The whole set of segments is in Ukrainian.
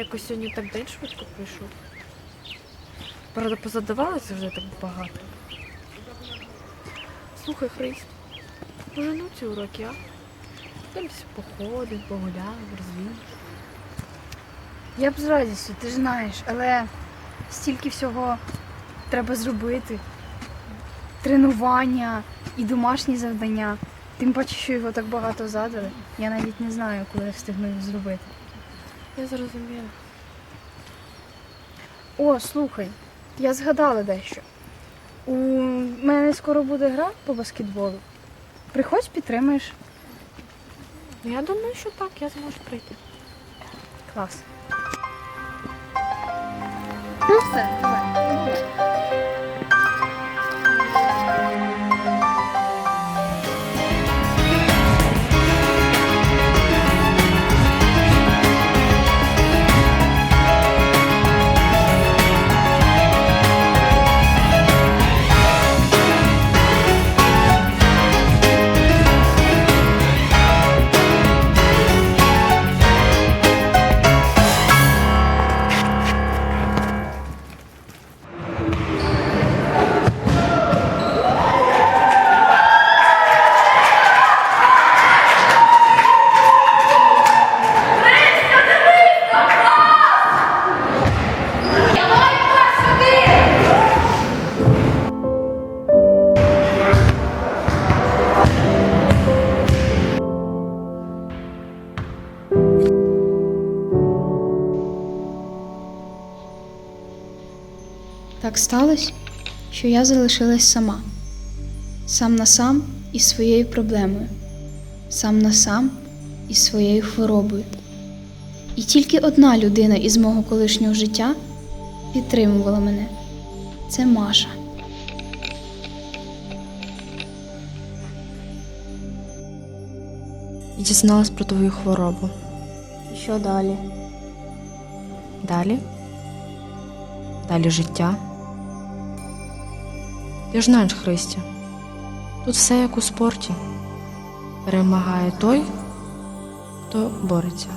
Якось сьогодні так день швидко пройшов. Правда, позадавалося вже так багато. Слухай, Христ, може ну ці уроки, а? Десь походимо, погуляємо, розвіємо. Я б з радістю, ти ж знаєш, але стільки всього треба зробити. Тренування і домашні завдання. Тим паче, що його так багато задали. Я навіть не знаю, коли я встигну їх зробити. Я зрозуміла. О, слухай, я згадала дещо. У мене скоро буде гра по баскетболу. Приходь, підтримаєш. Ну, я думаю, що так, я зможу прийти. Клас. Ну все, давай. Так сталося, що я залишилась сама, сам на сам із своєю проблемою, сам на сам із своєю хворобою. І тільки одна людина із мого колишнього життя підтримувала мене це Маша. І дізналась про твою хворобу. І що далі? Далі? Далі життя. Ти ж знаєш, Христя, тут все як у спорті. Перемагає той, хто бореться.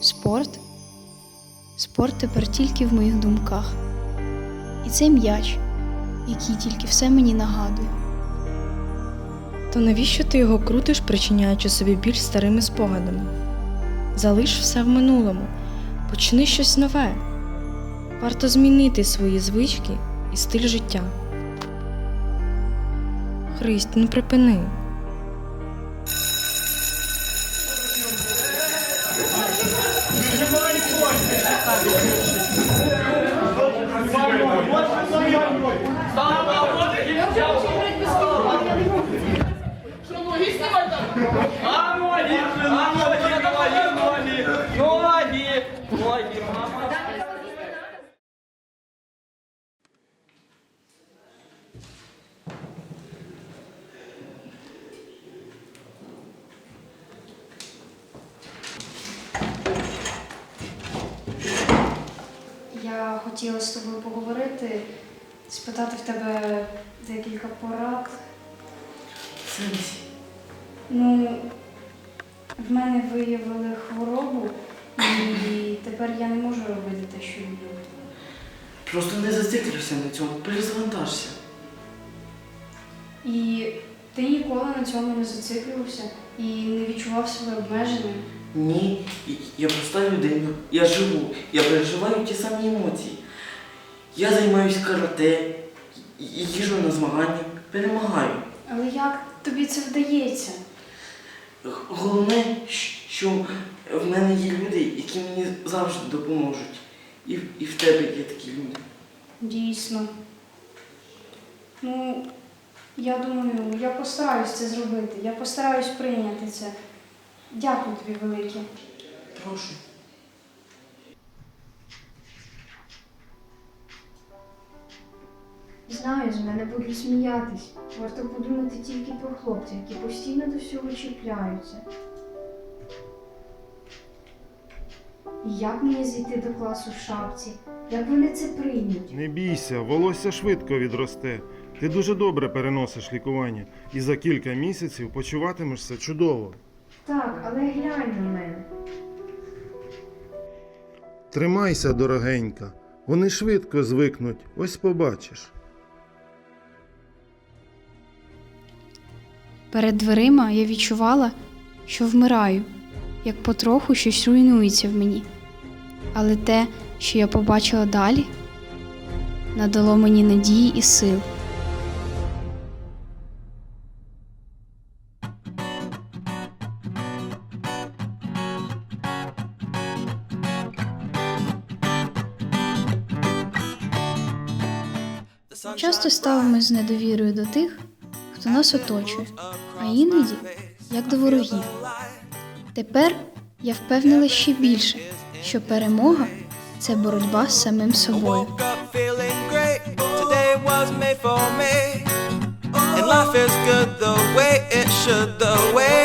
Спорт? Спорт тепер тільки в моїх думках. І цей м'яч, який тільки все мені нагадує. То навіщо ти його крутиш, причиняючи собі біль старими спогадами? Залиш все в минулому, почни щось нове. Варто змінити свої звички і стиль життя. Христь, ну припини. А ноги, а ноги, ноги, ноги, ноги, ноги, мама. Я хотіла з тобою поговорити, спитати в тебе декілька порад. Ну, в мене виявили хворобу, і тепер я не можу робити те, що люблю. Просто не зациклюйся на цьому, перезвантажся. І ти ніколи на цьому не зациклювався і не відчував себе обмеженим. Ні, я проста людина. Я живу, я переживаю ті самі емоції. Я займаюся карате, і- і їжджу на змагання, перемагаю. Але як тобі це вдається? Г- Головне, щ- що в мене є люди, які мені завжди допоможуть. І, в- і в тебе є такі люди. Дійсно. Ну, я думаю, я постараюсь це зробити. Я постараюсь прийняти це. Дякую тобі велике. Прошу. Знаю, з мене будуть сміятись. Варто подумати тільки про хлопців, які постійно до всього чіпляються. І як мені зайти до класу в шапці? Як вони це приймуть? Не бійся, волосся швидко відросте. Ти дуже добре переносиш лікування і за кілька місяців почуватимешся чудово. Так, але глянь на мене. Тримайся, дорогенька. Вони швидко звикнуть, ось побачиш. Перед дверима я відчувала, що вмираю, як потроху щось руйнується в мені. Але те, що я побачила далі, надало мені надії і сил. Часто ставимось з недовірою до тих, хто нас оточує, а іноді як до ворогів. Тепер я впевнила ще більше, що перемога це боротьба з самим собою. And life is good the way it should, the way